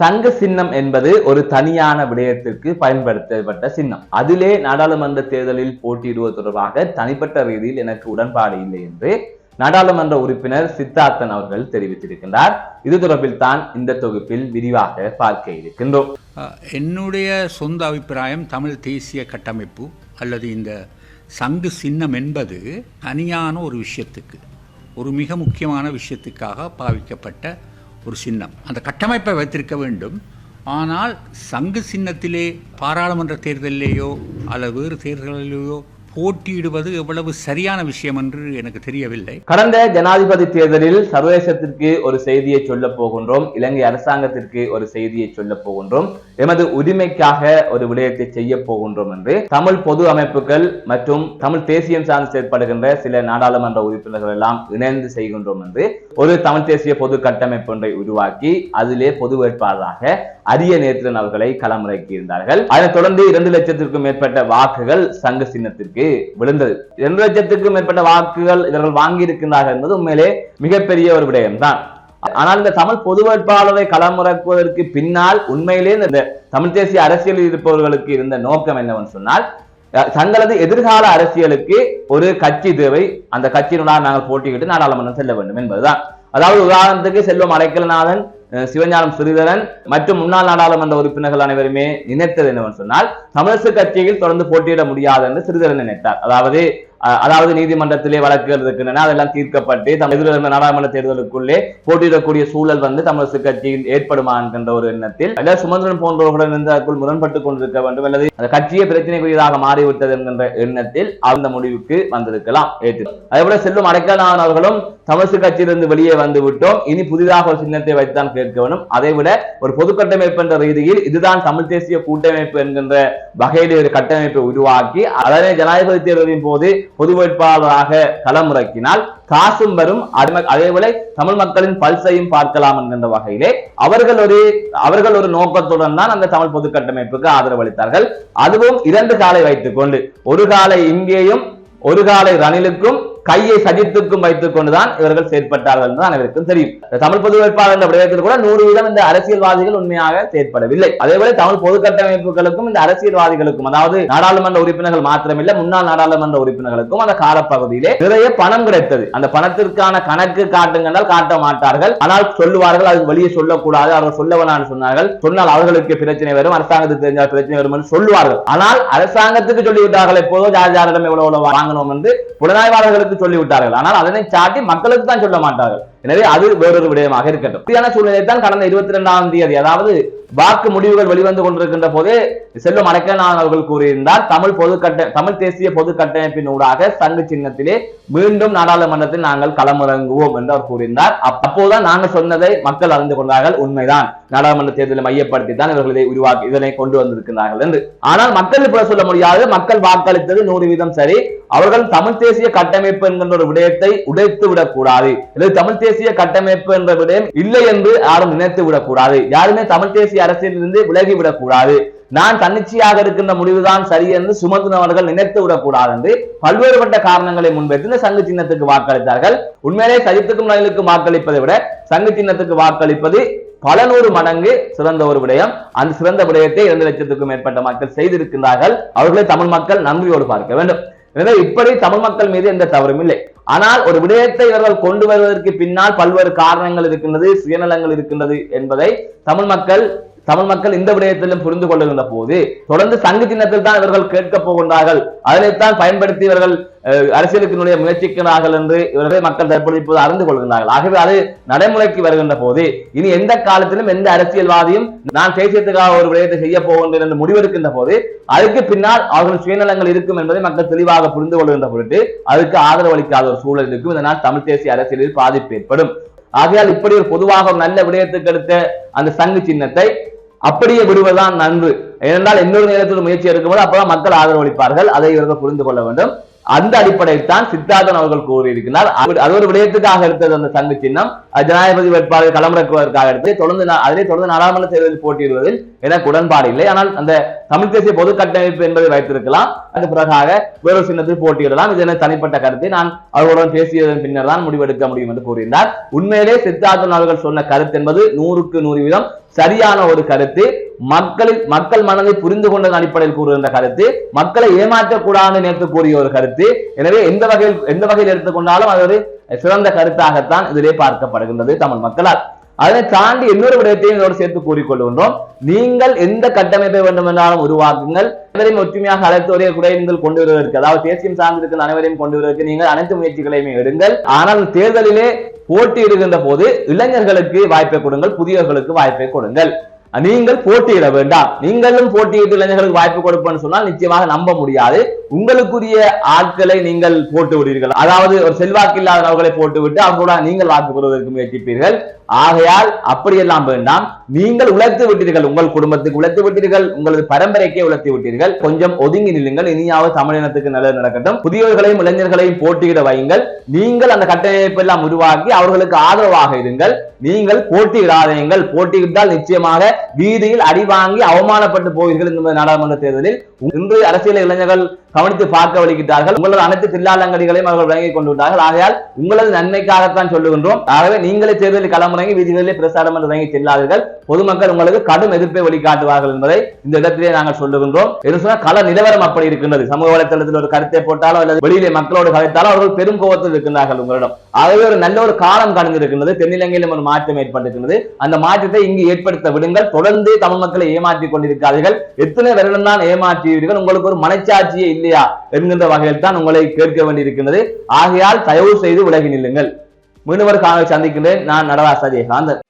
சங்க சின்னம் என்பது ஒரு தனியான விடயத்திற்கு பயன்படுத்தப்பட்ட சின்னம். அதிலே நாடாளுமன்ற தேர்தலில் போட்டியிடுவது தொடர்பாக தனிப்பட்ட ரீதியில் எனக்கு உடன்பாடு இல்லை என்று நாடாளுமன்ற உறுப்பினர் சித்தார்த்தன் அவர்கள் தெரிவித்திருக்கின்றார். இது தொடர்பில் தான் இந்த தொகுப்பில் விரிவாக பார்க்க இருக்கின்றோம். என்னுடைய சொந்த அபிப்பிராயம் தமிழ் தேசிய கட்டமைப்பு அல்லது இந்த சங்கு சின்னம் என்பது தனியான ஒரு விஷயத்துக்கு ஒரு மிக முக்கியமான விஷயத்துக்காக பாவிக்கப்பட்ட ஒரு சின்னம். அந்த கட்டமைப்பை வைத்திருக்க வேண்டும். ஆனால் சங்கு சின்னத்திலே பாராளுமன்ற தேர்தலிலேயோ அல்லது வேறு தேர்தலிலேயோ போட்டியிடுவது எவ்வளவு சரியான விஷயம் என்று எனக்கு தெரியவில்லை. கடந்த ஜனாதிபதி தேர்தலில் சர்வதேசத்திற்கு ஒரு செய்தியை சொல்ல போகின்றோம். இலங்கை அரசாங்கத்திற்கு ஒரு செய்தியை சொல்ல போகின்றோம். எமது உரிமைக்காக ஒரு விடயத்தை செய்ய போகின்றோம் என்று தமிழ் பொது அமைப்புகள் மற்றும் தமிழ் தேசியம் சார்ந்து செயற்படுகின்ற சில நாடாளுமன்ற உறுப்பினர்கள் எல்லாம் இணைந்து செய்கின்றோம் என்று ஒரு தமிழ் தேசிய பொது கட்டமைப்பு ஒன்றை உருவாக்கி அதிலே பொது வேட்பாளராக அரிய நேத்திரன் அவர்களை களமிறக்கி இருந்தார்கள் அதைத் தொடர்ந்து இரண்டு லட்சத்திற்கும் மேற்பட்ட வாக்குகள் சங்க சின்னத்திற்கு விழுந்தது. இரண்டு லட்சத்திற்கும் மேற்பட்ட வாக்குகள் இவர்கள் வாங்கி இருக்கின்றார்கள் என்பது உண்மையிலே மிகப்பெரிய ஒரு விடயம்தான். ஆனால் இந்த தமிழ் பொது வேட்பாளரை களமிறக்குவதற்கு பின்னால் உண்மையிலே இந்த தமிழ் தேசிய அரசியலில் இருப்பவர்களுக்கு இருந்த நோக்கம் என்னவென்று சொன்னால் தங்களது எதிர்கால அரசியலுக்கு ஒரு கட்சி தேவை. அந்த கட்சியினுடன் நாங்கள் போட்டியிட்டு நாடாளுமன்றம் செல்ல வேண்டும் என்பதுதான். அதாவது உதாரணத்துக்கு செல்வம் அடைக்கலநாதன் சிவஞானம் ஸ்ரீதரன் மற்றும் முன்னாள் நாடாளுமன்ற உறுப்பினர்கள் அனைவருமே நினைத்தது என்னவென்று சொன்னால் தமிழரசு கட்சியில் தொடர்ந்து போட்டியிட முடியாது என்று ஸ்ரீதரன் நினைத்தார். அதாவது அதாவது நீதிமன்றத்திலே வழக்குகள் இருக்கின்றன அதெல்லாம் தீர்க்கப்பட்டு தம் எதிர்வரும் நாடாளுமன்ற தேர்தலுக்குள்ளே போட்டியிடக்கூடிய சூழல் வந்து தமிழக கட்சியில் ஏற்படுமா என்கின்ற ஒரு எண்ணத்தில் அல்லது சுமந்திரன் போன்றவர்களுடன் இருந்தால் அதற்குள் முரண்பட்டுக் கொண்டிருக்க வேண்டும் அல்லது அந்த கட்சியை பிரச்சனைக்குரியதாக மாறிவிட்டது என்கின்ற எண்ணத்தில் அந்த முடிவுக்கு வந்திருக்கலாம் ஏற்று. அதேபோல செல்லும் அடைக்கலான் அவர்களும் தமிழரசு கட்சியிலிருந்து வெளியே வந்து விட்டோம் இனி புதிதாக ஒரு சின்னத்தை வைத்துதான் கேட்க வேண்டும். அதை விட ஒரு பொது கட்டமைப்பு என்ற ரீதியில் இதுதான் தமிழ் தேசிய கூட்டமைப்பு என்கின்ற வகையில் ஒரு கட்டமைப்பை உருவாக்கி அதனை ஜனாதிபதி தேர்தலின் போது பொது வேட்பாளராக களமிறக்கினால் காசும் வரும். அதேபோல தமிழ் மக்களின் பல்சையும் பார்க்கலாம் என்கின்ற வகையிலே அவர்கள் ஒரு அவர்கள் ஒரு நோக்கத்துடன் தான் அந்த தமிழ் பொது கட்டமைப்புக்கு ஆதரவு அளித்தார்கள். அதுவும் இரண்டு காலை வைத்துக் கொண்டு ஒரு காலை இங்கேயும் ஒரு காலை ரணிலுக்கும் கையை சஜித்துக்கும் வைத்துக் கொண்டுதான் இவர்கள் செயற்பட்டார்கள் என்று அனைவருக்கும் தெரியும். தமிழ் பொது வேட்பாளர் என்ற விடயத்தில் கூட நூறு வீதம் இந்த அரசியல்வாதிகள் உண்மையாக செயற்படவில்லை. அதேபோல தமிழ் பொது கட்டமைப்புகளுக்கும் இந்த அரசியல்வாதிகளுக்கும் அதாவது நாடாளுமன்ற உறுப்பினர்கள் மாத்திரமில்லை முன்னாள் நாடாளுமன்ற உறுப்பினர்களுக்கும் அந்த காலப்பகுதியிலே நிறைய பணம் கிடைத்தது. அந்த பணத்திற்கான கணக்கு காட்டுங்கனால் காட்ட மாட்டார்கள். ஆனால் சொல்லுவார்கள் அது வெளியே சொல்லக்கூடாது அவர்கள் சொல்ல வேணாம்னு சொன்னார்கள். சொன்னால் அவர்களுக்கு பிரச்சனை வரும் அரசாங்கத்துக்கு தெரிஞ்சால் பிரச்சனை வரும் என்று சொல்லுவார்கள். ஆனால் அரசாங்கத்துக்கு சொல்லிவிட்டார்கள் எப்போதோ ஜார் ஜாரிடம் எவ்வளவு எவ்வளவு வாங்கணும் என்று புலனாய்வாளர்களுக்கு மக்களுக்கு சொல்லிவிட்டார்கள். ஆனால் அதனை சாட்டி மக்களுக்கு தான் சொல்ல மாட்டார்கள். எனவே அது வேறொரு விடயமாக இருக்கட்டும். சூழ்நிலை தான் கடந்த இருபத்தி இரண்டாம் தேதி அதாவது வாக்கு முடிவுகள் வெளிவந்து கொண்டிருக்கின்ற போது செல்வம் அடைக்கலான் அவர்கள் கூறியிருந்தார். தமிழ் பொது கட்ட தமிழ் தேசிய பொது கட்டமைப்பின் ஊடாக சங்கு சின்னத்திலே மீண்டும் நாடாளுமன்றத்தில் நாங்கள் களமிறங்குவோம் என்று அவர் கூறியிருந்தார். அப்~ அப்போதுதான் நாங்கள் சொன்னதை மக்கள் அறிந்து கொண்டார்கள். உண்மைதான். நாடாளுமன்ற தேர்தலை மையப்படுத்தி தான் இவர்கள் இதை உருவாக்கி இதனை கொண்டு வந்திருக்கிறார்கள் என்று. ஆனால் மக்கள் இப்ப சொல்ல முடியாது. மக்கள் வாக்களித்தது நூறு வீதம் சரி. அவர்கள் தமிழ் தேசிய கட்டமைப்பு என்கின்ற ஒரு விடயத்தை உடைத்து விடக்கூடாது. அல்லது தமிழ் தேசிய கட்டமைப்பு என்ற விடயம் இல்லை என்று யாரும் நினைத்து விடக்கூடாது. யாருமே தமிழ் தேசிய அரசியலிருந்து விலகிவிடக் கூடாது நான் தன்னிச்சையாக இருக்கின்ற முடிவுதான் சரி என்று சுமத்துனவர்கள் நினைத்து விடக்கூடாது என்று பல்வேறுபட்ட காரணங்களை முன்வைத்து இந்த சங்கு சின்னத்துக்கு வாக்களித்தார்கள். உண்மையிலே சஜித்துக்கும் ரயிலுக்கும் வாக்களிப்பதை விட சங்கு சின்னத்துக்கு வாக்களிப்பது பல நூறு மடங்கு சிறந்த ஒரு விடயம். அந்த சிறந்த விடயத்தை இரண்டு லட்சத்துக்கும் மேற்பட்ட மக்கள் செய்திருக்கின்றார்கள். அவர்களை தமிழ் மக்கள் நன்றியோடு பார்க்க வேண்டும். எனவே இப்படி தமிழ் மக்கள் மீது எந்த தவறும் இல்லை. ஆனால் ஒரு விடயத்தை இவர்கள் கொண்டு வருவதற்கு பின்னால் பல்வேறு காரணங்கள் இருக்கின்றது சுயநலங்கள் இருக்கின்றது என்பதை தமிழ் மக்கள் தமிழ் மக்கள் இந்த விடயத்திலும் புரிந்து கொள்ளுகின்ற போது தொடர்ந்து சங்கு சின்னத்தில் தான் இவர்கள் கேட்கப் போகின்றார்கள். அதனைத்தான் பயன்படுத்தி இவர்கள் அஹ், அரசியலுக்கு முயற்சிக்கிறார்கள் என்று இவர்களை மக்கள் தற்போது இப்போது அறிந்து கொள்கின்றார்கள். ஆகவே அது நடைமுறைக்கு வருகின்ற போது இனி எந்த காலத்திலும் எந்த அரசியல்வாதியும் நான் தேசியத்துக்காக ஒரு விடயத்தை செய்ய போகின்றேன் என்று முடிவெடுக்கின்ற போது அதுக்கு பின்னால் அவர்கள் சுயநலங்கள் இருக்கும் என்பதை மக்கள் தெளிவாக புரிந்து கொள்கின்ற பொருட்டு அதுக்கு ஆதரவு அளிக்காத ஒரு சூழல் இருக்கும். இதனால் தமிழ் தேசிய அரசியலில் பாதிப்பு ஏற்படும். ஆகையால் இப்படி ஒரு பொதுவாக நல்ல விடயத்துக்கு எடுத்த அந்த சங்கு சின்னத்தை அப்படியே விடுவதுதான் நன்று ஏனென்றால் இன்னொரு நேரத்தில் முயற்சி எடுக்கும்போது அப்பதான் மக்கள் ஆதரவளிப்பார்கள். அதை இவர்கள் புரிந்து கொள்ள வேண்டும். அந்த அடிப்படையில் தான் சித்தார்த்தன் அவர்கள் கூறியிருக்கிறார். அது- ஒரு விடயத்துக்காக எடுத்தது அந்த சங்கு சின்னம். ஜனாதிபதி வேட்பாளர் களமிறக்குவதற்காக எடுத்து தொடர்ந்து அதிலே தொடர்ந்து நாடாளுமன்ற தேர்தலில் போட்டியிடுவதில் எனக்கு உடன்பாடு இல்லை. ஆனால் அந்த தமிழ் தேசிய பொது கட்டமைப்பு என்பதை வைத்திருக்கலாம். அது பிறகாக வேறொரு சின்னத்தில் போட்டியிடலாம். இது எனக்கு தனிப்பட்ட கருத்தை. நான் அவர்களுடன் பேசியதன் பின்னர் தான் முடிவெடுக்க முடியும் என்று கூறினார் உண்மையிலே சித்தார்த்தன் அவர்கள் சொன்ன கருத்து என்பது நூறுக்கு நூறு வீதம் சரியான ஒரு கருத்து மக்களில் மக்கள் மனதை புரிந்து கொண்டதன் அடிப்படையில் கூறுகின்ற கருத்து மக்களை ஏமாற்றக்கூடாது நேற்று கூறிய ஒரு கருத்து. எனவே எந்த வகையில் எந்த வகையில் எடுத்துக்கொண்டாலும் அது ஒரு சிறந்த கருத்தாகத்தான் இதிலே பார்க்கப்படுகின்றது தமிழ் மக்களால். அதனை தாண்டி இன்னொரு விடயத்தையும் இதோடு சேர்த்து கூறிக்கொள்கின்றோம். நீங்கள் எந்த கட்டமைப்பை வேண்டுமென்றாலும் உருவாக்குங்கள். அனைவரையும் ஒற்றுமையாக அழைத்து ஒரே குறைகள் கொண்டு வருவதற்கு அதாவது தேசியம் சார்ந்திருக்கிற அனைவரையும் கொண்டு வருவதற்கு நீங்கள் அனைத்து முயற்சிகளையுமே எடுங்கள். ஆனால் தேர்தலிலே போட்டியிடுகின்ற போது இளைஞர்களுக்கு வாய்ப்பை கொடுங்கள் புதியவர்களுக்கு வாய்ப்பை கொடுங்கள். நீங்கள் போட்டியிட வேண்டாம். நீங்களும் போட்டியிட்டு இளைஞர்களுக்கு வாய்ப்பு கொடுப்பேன்னு சொன்னால் நிச்சயமாக நம்ப முடியாது. உங்களுக்குரிய ஆட்களை நீங்கள் போட்டு விடுவீர்கள். அதாவது ஒரு செல்வாக்கு இல்லாதவர்களை போட்டு விட்டு அவங்களோட நீங்கள் வாக்கு பெறுவதற்கு முயற்சிப்பீர்கள். ஆகையால் அப்படியெல்லாம் வேண்டாம். நீங்கள் உழைத்து விட்டீர்கள். உங்கள் குடும்பத்துக்கு உழைத்து விட்டீர்கள். உங்களது பரம்பரைக்கே உழைத்து விட்டீர்கள். கொஞ்சம் ஒதுங்கி நில்லுங்கள். இனியாவது தமிழினத்துக்கு நல்லது நடக்கட்டும். புதியவர்களையும் இளைஞர்களையும் போட்டியிட வையுங்கள். நீங்கள் அந்த கட்டமைப்பு எல்லாம் உருவாக்கி அவர்களுக்கு ஆதரவாக இருங்கள். நீங்கள் போட்டியிடாதீங்கள் போட்டியிட்டால் நிச்சயமாக வீதியில் அடிவாங்கி அவமானப்பட்டு போவீர்கள் என்பது நாடாளுமன்ற தேர்தலில். இன்று அரசியல் இளைஞர்கள் கவனித்து பார்க்க வலிக்கிட்டார்கள் உங்களது அனைத்து தில்லாலங்கடிகளையும் அவர்கள் வழங்கிக் கொண்டு விட்டார்கள் ஆகையால் உங்களது நன்மைக்காகத்தான் சொல்லுகின்றோம். ஆகவே நீங்களே தேர்தலில் களமுறங்கி வீதிகளிலே பிரசாரம் என்று வழங்கி செல்லாதீர்கள். பொதுமக்கள் உங்களுக்கு கடும் எதிர்ப்பை வழிகாட்டுவார்கள் என்பதை இந்த இடத்திலே நாங்கள் சொல்லுகின்றோம். என்று சொன்னால் கள நிலவரம் அப்படி இருக்கின்றது. சமூக வலைத்தளத்தில் ஒரு கருத்தை போட்டாலோ அல்லது வெளியிலே மக்களோடு கலைத்தாலோ அவர்கள் பெரும் கோபத்தில் இருக்கின்றார்கள் உங்களிடம். ஆகவே ஒரு நல்ல ஒரு காலம் கடந்திருக்கின்றது. தென்னிலங்கையிலும் ஒரு மாற்றம் ஏற்பட்டிருக்கிறது அந்த மாற்றத்தை இங்கு ஏற்படுத்த விடுங்கள். தொடர்ந்து தமிழ் மக்களை ஏமாற்றிக் கொண்டிருக்காதீர்கள். எத்தனை வருடம் தான் ஏமாற்றியீர்கள். உங்களுக்கு ஒரு மனச்சாட்சியே இல்லையா? என்கின்ற வகையில் தான் உங்களை கேட்க வேண்டியிருக்கின்றது. ஆகையால் தயவு செய்து விலகி நில்லுங்கள். மீண்டும் காணொலி சந்திக்கின்றேன். நான் நடராசா ஜெயகாந்தன்